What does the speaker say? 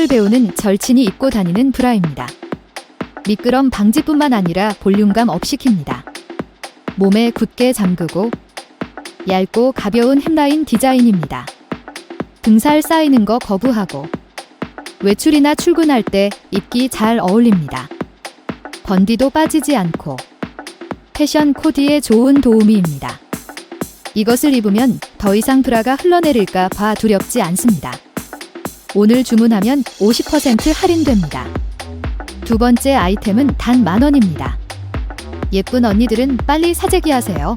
춤을 배우는 절친이 입고 다니는 브라입니다. 미끄럼 방지뿐만 아니라 볼륨감 업 시킵니다. 몸에 굳게 잠그고 얇고 가벼운 햄라인 디자인입니다. 등살 쌓이는 거 거부하고 외출이나 출근할 때 입기 잘 어울립니다. 번디도 빠지지 않고 패션 코디에 좋은 도우미입니다. 이것을 입으면 더 이상 브라가 흘러내릴까 봐 두렵지 않습니다. 오늘 주문하면 50% 할인됩니다. 두 번째 아이템은 단 만 원입니다. 예쁜 언니들은 빨리 사재기 하세요.